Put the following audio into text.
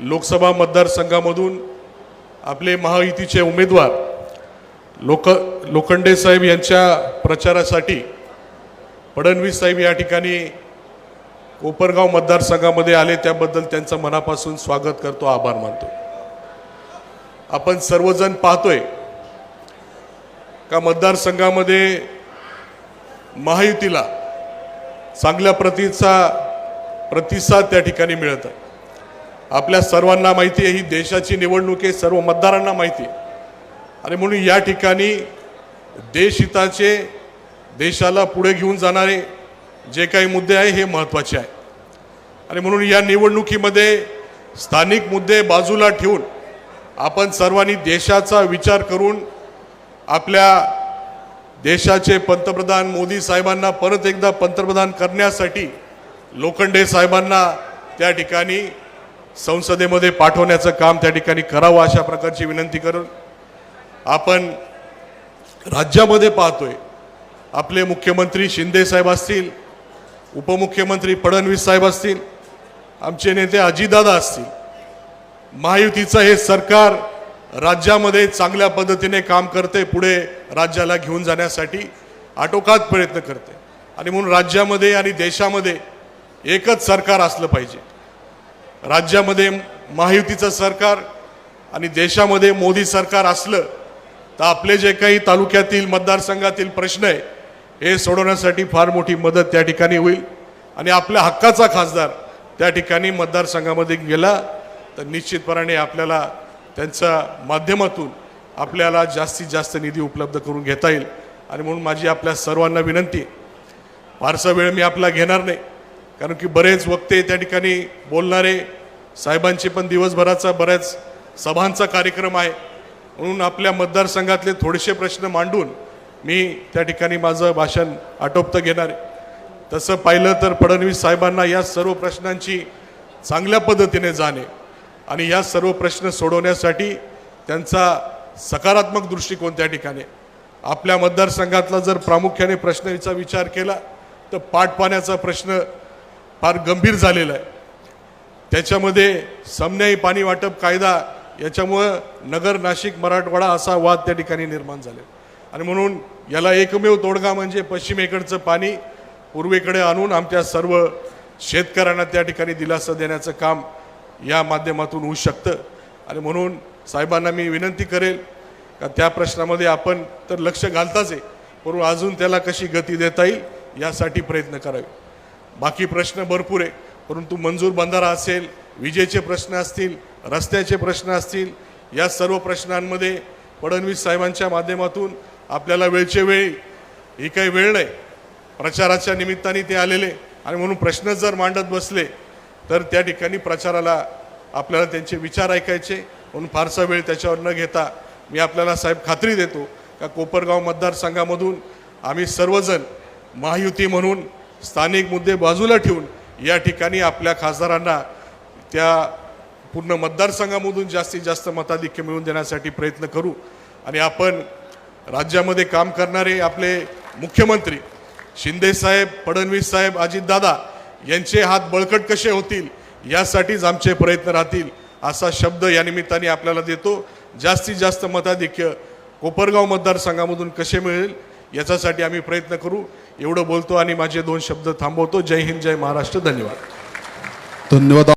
लोकसभा मतदारसंघामधून आपले महायुतीचे उमेदवार लोक लोखंडे साहेब यांच्या प्रचारासाठी फडणवीस साहेब या ठिकाणी कोपरगाव मतदारसंघामध्ये आले. त्याबद्दल त्यांचं मनापासून स्वागत करतो आभार मानतो. आपण सर्वजण पाहतोय का मतदारसंघामध्ये महायुतीला चांगल्या प्रतीचा प्रतिसाद त्या ठिकाणी मिळत आहे. आपल्या सर्वांना माहिती आहे ही देशाची निवडणूक आहे सर्व मतदारांना माहिती आहे. आणि म्हणून या ठिकाणी देशहिताचे देशाला पुढे घेऊन जाणारे जे काही मुद्दे आहे हे महत्त्वाचे आहे. आणि म्हणून या निवडणुकीमध्ये स्थानिक मुद्दे बाजूला ठेवून आपण सर्वांनी देशाचा विचार करून आपल्या देशाचे पंतप्रधान मोदी साहेबांना परत एकदा पंतप्रधान करण्यासाठी लोखंडे साहेबांना त्या ठिकाणी संसदेमध्ये पाठवण्याचं काम त्या ठिकाणी करावं अशा प्रकारची विनंती करून आपण राज्यामध्ये पाहतोय. आपले मुख्यमंत्री शिंदे साहेब असतील उपमुख्यमंत्री फडणवीस साहेब असतील आमचे नेते अजितदादा असतील महायुतीचं हे सरकार राज्यामध्ये चांगल्या पद्धतीने काम करते पुढे राज्याला घेऊन जाण्यासाठी आटोकात प्रयत्न करते. आणि म्हणून राज्यामध्ये आणि देशामध्ये एकच सरकार असलं पाहिजे. राज्यामध्ये महायुतीचं सरकार आणि देशामध्ये मोदी सरकार असलं तर आपले जे काही तालुक्यातील मतदारसंघातील प्रश्न आहे हे सोडवण्यासाठी फार मोठी मदत त्या ठिकाणी होईल. आणि आपल्या हक्काचा खासदार त्या ठिकाणी मतदारसंघामध्ये गेला तर निश्चितपणाने आपल्याला त्यांच्या माध्यमातून आपल्याला जास्तीत जास्त निधी उपलब्ध करून घेता येईल. आणि म्हणून माझी आपल्या सर्वांना विनंती फारसा वेळ मी आपला घेणार नाही. कारण की बरेच वक्ते त्या ठिकाणी बोलणारे साहेबांचे पण दिवसभराचा बऱ्याच सभांचा कार्यक्रम आहे. म्हणून आपल्या मतदारसंघातले थोडेसे प्रश्न मांडून मी त्या ठिकाणी माझं भाषण आटोपतं घेणार तसं पाहिलं तर फडणवीस साहेबांना या सर्व प्रश्नांची चांगल्या पद्धतीने जाणे आणि या सर्व प्रश्न सोडवण्यासाठी त्यांचा सकारात्मक दृष्टिकोन त्या ठिकाणी आपल्या मतदारसंघातला जर प्रामुख्याने प्रश्नाचा विचार केला तर पाटपाण्याचा प्रश्न फार गंभीर झालेला आहे. त्याच्यामध्ये समन्यायी पाणी वाटप कायदा याच्यामुळं नगर नाशिक मराठवाडा असा वाद त्या ठिकाणी निर्माण झाले आणि म्हणून याला एकमेव तोडगा म्हणजे पश्चिमेकडचं पाणी पूर्वेकडे आणून आमच्या सर्व शेतकऱ्यांना त्या ठिकाणी दिलासा देण्याचं काम या माध्यमातून होऊ शकतं. आणि म्हणून साहेबांना मी विनंती करेल का त्या प्रश्नामध्ये आपण तर लक्ष घालताच आहे. परंतु अजून त्याला कशी गती देता येईल यासाठी प्रयत्न करावे. बाकी प्रश्न भरपूर आहे परंतु मंजूर बंधारा असेल विजेचे प्रश्न असतील रस्त्याचे प्रश्न असतील या सर्व प्रश्नांमध्ये फडणवीस साहेबांच्या माध्यमातून आपल्याला वेळचे वेळी ही काही वेळ नाही. प्रचाराच्या निमित्ताने ते आलेले. आणि म्हणून प्रश्न जर मांडत बसले तर त्या ठिकाणी प्रचाराला आपल्याला त्यांचे विचार ऐकायचे. म्हणून फारसा वेळ त्याच्यावर न घेता मी आपल्याला साहेब खात्री देतो का कोपरगाव मतदारसंघामधून आम्ही सर्वजण महायुती म्हणून स्थानिक मुद्दे बाजूला ठेवून या ठिकाणी आपल्या खासदारांना त्या पूर्ण मतदारसंघामधून जास्तीत जास्त मताधिक्य मिळवून देण्यासाठी प्रयत्न करू. आणि आपण राज्यामध्ये काम करणारे आपले मुख्यमंत्री शिंदेसाहेब फडणवीस साहेब अजितदादा यांचे हात बळकट कसे होतील यासाठीच आमचे प्रयत्न राहतील असा शब्द या निमित्ताने आपल्याला देतो. जास्तीत जास्त मताधिक्य कोपरगाव मतदारसंघामधून कसे मिळेल याच्यासाठी आम्ही प्रयत्न करू. एवढं बोलतो आणि माझे दोन शब्द थांबवतो. जय हिंद जय महाराष्ट्र. धन्यवाद. धन्यवाद.